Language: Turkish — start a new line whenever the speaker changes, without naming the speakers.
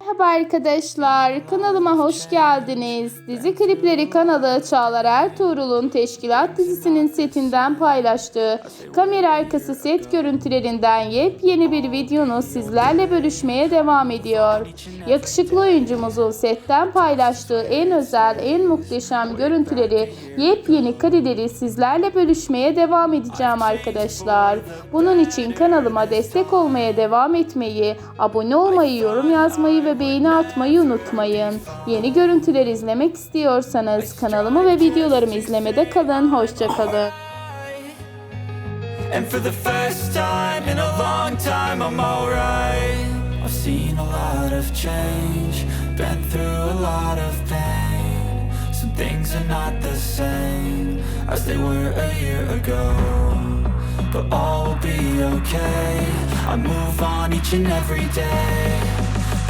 Merhaba arkadaşlar, kanalıma hoş geldiniz. Dizi klipleri kanalı Çağlar Ertuğrul'un Teşkilat dizisinin setinden paylaştığı kamera arkası set görüntülerinden yepyeni bir videonu sizlerle bölüşmeye devam ediyor. Yakışıklı oyuncumuzun setten paylaştığı en özel, en muhteşem görüntüleri, yepyeni kareleri sizlerle bölüşmeye devam edeceğim arkadaşlar. Bunun için kanalıma destek olmaya devam etmeyi, abone olmayı, yorum yazmayı ve beğeni atmayı unutmayın. Yeni görüntüler izlemek istiyorsanız kanalımı ve videolarımı izlemede kalın. Hoşçakalın.
And for the first time in a long time, I'm alright. I've seen a lot of change, been through a lot of pain. Some things are not the same as they were a year ago. But all will be okay. I move on each and every day.